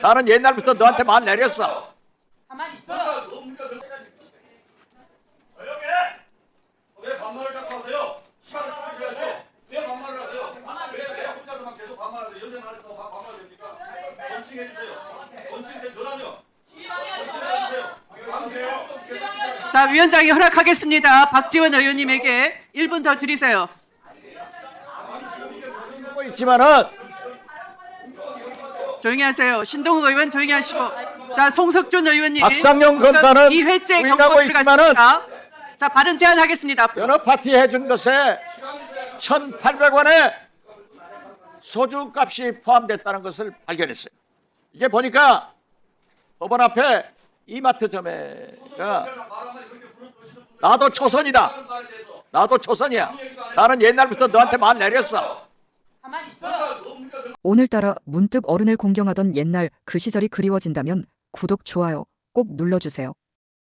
나는 옛날부터 너한테 말 내렸어. 가만히 있어. 왜 반말을 자꾸 하세요? 시간을 주셔야죠. 왜 반말을 하세요? 왜, 왜 혼자서만 계속 반말하세요? 연세 많으시다고 반- 반말 됩니까? 원칙해 주세요. 원칙해 너라뇨. 자, 위원장이 허락하겠습니다. 박지원 의원님에게 1분 더 드리세요. 하고 있지만은 조용히 하세요. 신동욱 의원 조용히 하시고. 자, 송석준 의원님. 박상용 검사는 2회째 부인하고 경고 들어갔습니다. 자, 발언 제한하겠습니다. 여러 파티 해준 것에 1,800원의 소주 값이 포함됐다는 것을 발견했어요. 이게 보니까 법원 앞에 이마트 점에가 나도 초선이다. 나도 초선이야. 나는 옛날부터 너한테 말 내렸어. 가만히 있어. 오늘따라 문득 어른을 공경하던 옛날 그 시절이 그리워진다면 구독, 좋아요 꼭 눌러주세요.